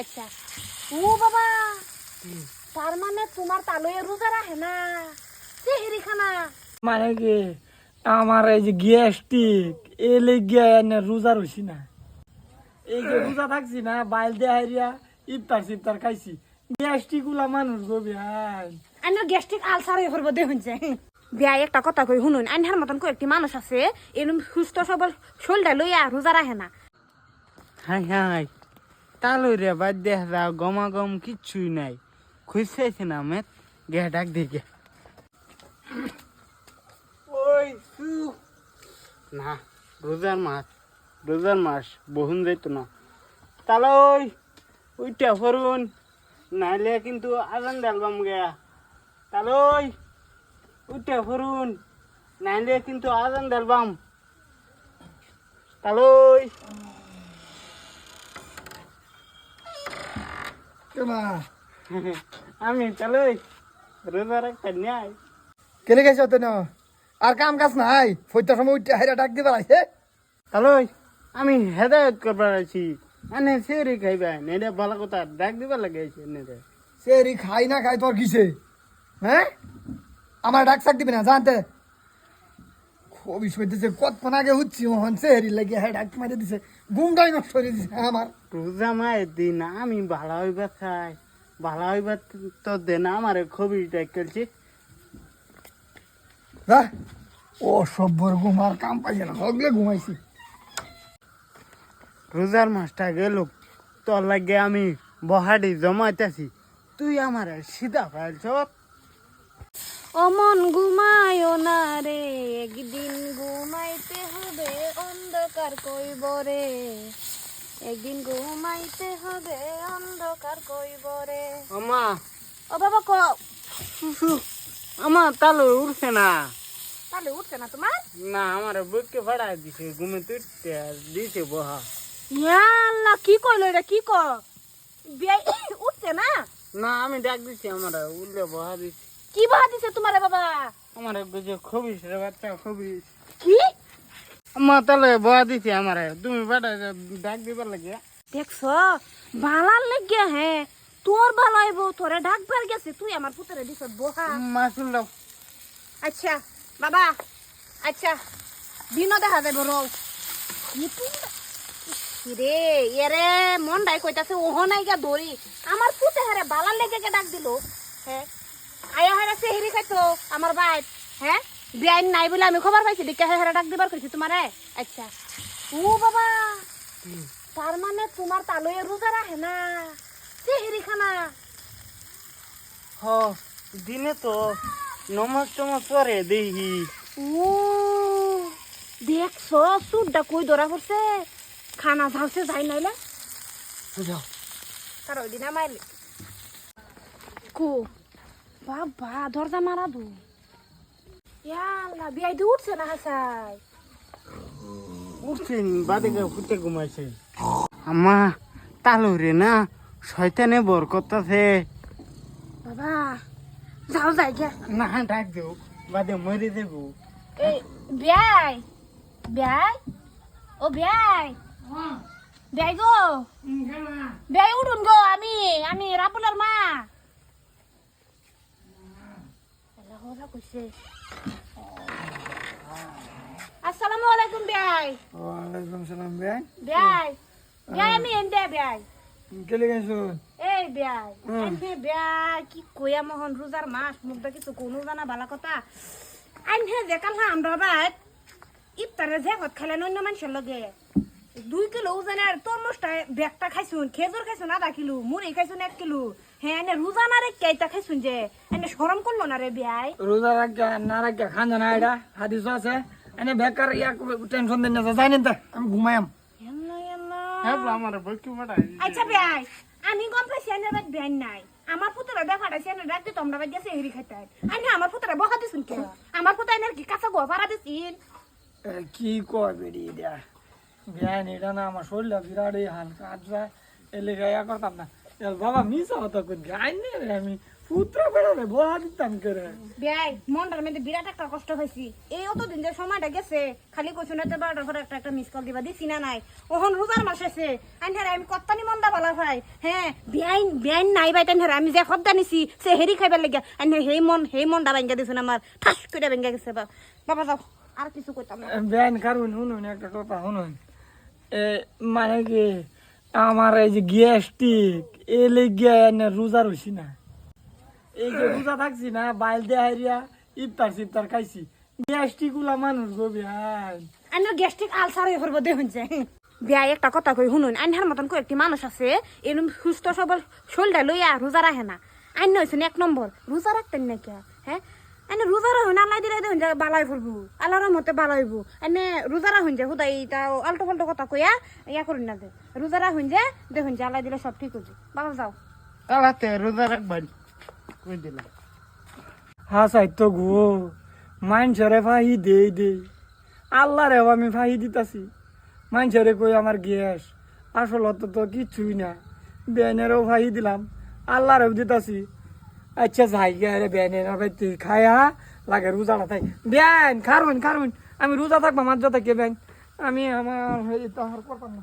আচ্ছা। ও বাবা তার মানে তোমার তালুয়ে রোজা রাখে না? সেহেরি খানা মানে কি আমার এই যে গ্যাস্ট্রিক এ লেগে এনে রোজা রইছি না। এই যে রোজা থাকছি না বাইল দিয়ে হারিয়া ইফতার সিফতার খাইছি। গ্যাস্ট্রিকগুলা মানুষ গো বিহাই আইনার গ্যাস্ট্রিক আলসার হয়ে পড়ব দেখুন যে। বিয়া একটা কথা কই শুনুন আইনার মতন কয়েকটি মানুষ আছে এরকম সুস্থ সবল শোলটা লইয়া রোজা রাখে না। হাই হাই। তালু রে বাদ দেখা গমা গম কিচ্ছুই নাই। খুঁজছে না, মেত। গে ডাক দিকে ওই না, রোজার মাস রোজার মাস, বহুন যাইতো না। তাহলে ওই, ওইটা ফরুন নাইলে কিন্তু আজান ডালবাম গেয়া তাহলে ওই, ওইটা ফরুন নাইলে কিন্তু আজান ডালবাম তাহলে কেমা আমি রোজার একটা কেলে গেছ তো না আর কাম কাজ নাই। ফইতার সময় উঠতে হাইরা ডাক দিবার আইছে। হ্যালো আমি হেদায়ত করবার আছি আনে সেরি খাইবা নেড়ে ভালো কথা ডাক দিবার লাগে আছে নেড়ে সেরি খাই না খাই তোর কিসে হ্যাঁ আমার ডাক সাক দিবি না জানতে খুবই সইতেছে কতক্ষণ আগে হচ্ছি মোহন সেরি লাগে হ্যাঁ ডাক মারে দিছে। ঘুমটাই নষ্ট করে দিছে আমার। রোজা মায়ের দিন আমি ভালো হইবা খাই ভালো হইবা তো দেন আমার খুবই ডাক যা ও সব্বর ঘুমার কাম পাইছে না হগলে ঘুমাইছি। রোজার মাসটা গেল তোর লাগে আমি বহাডি জমাইতেছি। তুই আমার সিধা ফাইল সব ও মন ঘুমায়ও না রে একদিন ঘুমাইতে হবে অন্ধকার কইব রে। একদিন ঘুমাইতে হবে অন্ধকার কইব রে। আমা। ও বাবা ক? আমার তালু উঠছে না। তাহলে উঠছে না তোমার? না আমার বুককে ফাড়াই দিছে ঘুমে তুইতে দিছে বহা। আল্লাহ কি কইলো এটা কি ক? উঠছে না? না আমি ডাক দিছি আমার উল্লে বহা দিছি। কি বাহা দিছে তোমারে বাবা? আমার বুঝে খবিস রে বাচ্চা খবিস কি? আমার তাহলে বহা দিছি আমার। তুমি বাটা ডাক দিবার লাগে দেখছ? বালার লেগে হ্যাঁ তোর বালাইব তোরে ডাকবার গেছে। তুই আমার পুতরে দিছ বহা। মাসুল দাও। আচ্ছা বাবা। আচ্ছা দিনও দেখা যাবে রও। রে এরে মন ডাই কইতাছে ওহ নাই গা দড়ি। আমার পুতে হারে বালার লেগে কে ডাক দিল। হ্যাঁ আয়া হারে সেহেরি খাইতো আমার ভাই হ্যাঁ বিয়াইন নাই বলে আমি খবর পাইছি দিকে হারে ডাক দিবার কইছি তোমারে আচ্ছা। ও বাবা তার মানে তোমার তালুয়ে রোজা রাখে না। সেহেরি খানা। হ দিনে তো নমাজ টমাজ পরে দেখি ও দেখছ সুরটা কই ধরা পড়ছে খানা ঝাউসে যাই নাইলে যাও তার ওই দিন মাইলে কো বাবা দরজা মারা দু বিয়াই দি উঠছে না হাসাই উঠছেন বাদে ফুটে ঘুমাইছে। আমা তালু রে না শয়তানে বর করতেছে। বাবা যাও যাই গে না ডাক দেও বাদে মরে দেবো এই বিয়াই বিয়াই ও বিয়াই। বিয়াই গো। বিয়াই উঠুন গো আমি আমি রাপুলার মা। ওরা কইছে আসসালামু আলাইকুম বিয়াই ওয়ালাইকুম সালাম বেন বিয়াই বিয়াই আমি এনদে বিয়াই কেলে গেছ? এই বিয়াই আইনে বিয়াই কি কইয়া মোহন রোজার মাস মুখ দা কিছু কোনো জানা ভালা কথা। আইনে যে কালহা আমরা বাইত ইফতারে যে ঘর খেলেন অন্য মানুষের লগে। দুই কিলো ওজনের তরমুজটা ব্যাগটা খাইছুন খেজুর খাইছুন আধা কিলো মুড়ি খাইছুন এক কিলো। হ্যাঁ এনে রোজা না রে কেইটা খাইছুন যে এনে সরম করল না রে বিয়াই? রোজা রাখা না রাখা খান জানা এটা হাদিস আছে। এনে বেকার ইয়া টেনশন দেন না যাই আমি ঘুমায়াম। হ্যাঁ আমার আচ্ছা বিয়াই আমি গম পাইছি এনে রাত বিয়াই নাই। আমার পুতরা দেখা পাঠাইছি এনে রাত দিয়ে তোমরা বাদ গেছে হেরি খাইতে। আইনে আমার পুতরা বহা দিছুন কে আমার পুতরা এনে কি কাঁচা গোয়া পারা দিছিন কি কয় এটা? বিয়ান এটা না আমার শরীরটা বিরাট এই হালকা আজরা এলে গায়া করতাম না। এর বাবা মিস হতো কোন রে আমি পুত্র বেড়ালে বহা দিতাম করে। বিয়াই মনটার মধ্যে বিরাট একটা কষ্ট হয়েছি। এই অতদিন যে সময়টা গেছে খালি কইছো না তো বারোটার পরে একটা একটা মিস কল দিবা দিছি না নাই। ওহন রোজার মাস আছে আইনহারে আমি কত্তানি মন্দা বালা ভাই। হ্যাঁ বিয়াইন বিয়াইন নাই ভাই তাইনহারে আমি যে খদ্দা নিছি সে হেরি খাইবার লেগে আইনহারে হেই মন হেই মনটা ভাঙ্গা দিছেন আমার। ঠাস করে ভাঙ্গা গেছে বাবা যাও আর কিছু কইতাম না। কারণ শুনুন একটা কথা শুনুন। মানে কি, আমার এই যে গ্যাস্ট্রিক, এ লেগে এনে রোজা রইছি না। এই যে রোজা থাকছি না, বাইল দিয়ে হারিয়া ইফতার সিফতার খাইছি। গ্যাস্ট্রিকগুলা মানুষ গো বিহান। আইনার গ্যাস্ট্রিক আলসার হয়ে পড়ব দেখুন যে বিয়া একটা কথা কই, শুনুন আইনহার মতন কয়েকটি মানুষ আছে এরকম সুস্থ সবল শরীরটা লইয়া রোজা রাখে না। আইন হয়েছেন এক নম্বর, রোজা রাখতেন না কে হ্যাঁ? এনে রোজা রাখুন আল্লাহ দিলে দেখুন যে বালাই ফুলবো আল্লাহর মতে বালাইব এনে রোজা রাখুন যে হুদাই তা আল্টো পাল্টো কথা কইয়া ইয়া করুন না যে রোজা যে, দেখুন যে আল্লাহ দিলে সব ঠিক হচ্ছে বাবা যাও। কালাতে রোজা রাখবেন কই দিলাম হ্যাঁ সাহিত্য গো মানুষরে ফাহি দে দে আল্লাহ রে আমি ফাহি দিতাছি। মানুষরে কই আমার গ্যাস আসলত তো কিচ্ছুই না। বেনেরও ফাহি দিলাম। আল্লাহরেও দিতাছি। আচ্ছা যাই গে বেন বেনের তুই খায়া লাগে রোজাটা থাই বেন খারুন খারুন আমি রোজা থাকব আমার যত কে বেন আমি আমার এই তো আর করতাম না